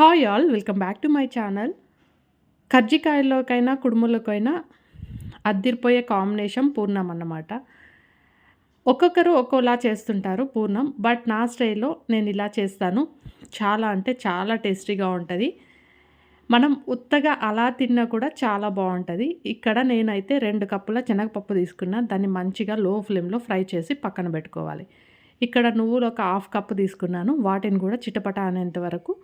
Hi all welcome back to my channel కజ్జికాయల్లోకైనా కుడుములకైనా అద్దిరిపోయే combination పూర్ణం అన్నమాట. ఒక్కొక్కరు ఒక్కోలా చేస్తుంటారు పూర్ణం బట్ నా స్టైల్లో నేను ఇలా చేస్తాను. చాలా అంటే చాలా టేస్టీగా ఉంటుంది. మనం ఉత్తగా అలా తిన్నా కూడా చాలా బాగుంటుంది. ఇక్కడ నేనైతే రెండు కప్పుల శనగపప్పు తీసుకున్నా దాన్ని మంచిగా లో ఫ్లేమ్లో ఫ్రై చేసి పక్కన పెట్టుకోవాలి. ఇక్కడ నువ్వులు ఒక హాఫ్ కప్పు తీసుకున్నాను వాటిని కూడా చిటపట అనేంత వరకు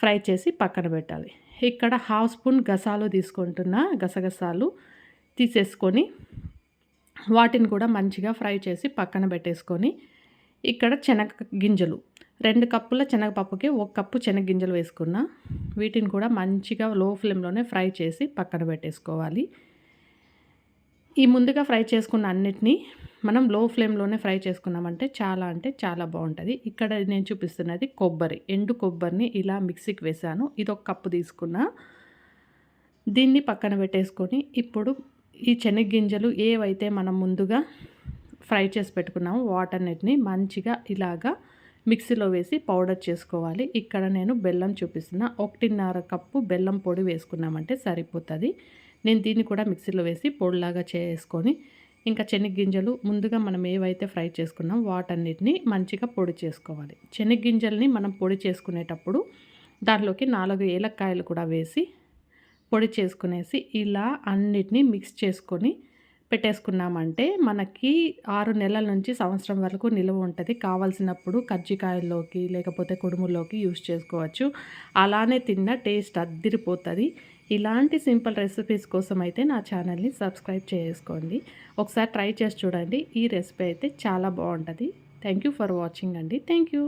ఫ్రై చేసి పక్కన పెట్టాలి. ఇక్కడ హాఫ్ స్పూన్ గసాలు తీసుకుంటున్న గసగసాలు తీసేసుకొని వాటిని కూడా మంచిగా ఫ్రై చేసి పక్కన పెట్టేసుకొని ఇక్కడ శనగ గింజలు రెండు కప్పుల శనగపప్పుకి ఒక కప్పు శనగగింజలు వేసుకున్న వీటిని కూడా మంచిగా లో ఫ్లేమ్లోనే ఫ్రై చేసి పక్కన పెట్టేసుకోవాలి. ఈ ముందుగా ఫ్రై చేసుకున్న అన్నిటినీ మనం లో ఫ్లేమ్లోనే ఫ్రై చేసుకున్నామంటే చాలా అంటే చాలా బాగుంటుంది. ఇక్కడ నేను చూపిస్తున్నది కొబ్బరి ఎండు కొబ్బరిని ఇలా మిక్సీకి వేసాను. ఇది ఒక కప్పు తీసుకున్నా. దీన్ని పక్కన పెట్టేసుకొని ఇప్పుడు ఈ శనగ్గింజలు ఏవైతే మనం ముందుగా ఫ్రై చేసి పెట్టుకున్నామో వాటన్నిటిని మంచిగా ఇలాగా మిక్సీలో వేసి పౌడర్ చేసుకోవాలి. ఇక్కడ నేను బెల్లం చూపిస్తున్నా. ఒకటిన్నర కప్పు బెల్లం పొడి వేసుకున్నామంటే సరిపోతుంది. నేను దీన్ని కూడా మిక్సీలో వేసి పొడిలాగా చేసుకొని ఇంకా శనగ్గింజలు ముందుగా మనం ఏవైతే ఫ్రై చేసుకున్నాం వాటన్నిటిని మంచిగా పొడి చేసుకోవాలి. శనగ్గింజల్ని మనం పొడి చేసుకునేటప్పుడు దాంట్లోకి నాలుగు ఏలక్కాయలు కూడా వేసి పొడి చేసుకునేసి ఇలా అన్నిటినీ మిక్స్ చేసుకొని పెట్టేసుకున్నామంటే మనకి ఆరు నెలల నుంచి సంవత్సరం వరకు నిల్వ ఉంటుంది. కావాల్సినప్పుడు కజ్జికాయల్లోకి లేకపోతే కుడుముల్లోకి యూస్ చేసుకోవచ్చు. అలానే తిన్న టేస్ట్ అద్దిరిపోతుంది. ఇలాంటి సింపుల్ రెసిపీస్ కోసం అయితే నా ఛానల్ని సబ్స్క్రైబ్ చేసుకోండి. ఒకసారి ట్రై చేసి చూడండి. ఈ రెసిపీ అయితే చాలా బాగుంటుంది. థ్యాంక్ యూ ఫర్ వాచింగ్ అండి. Thank you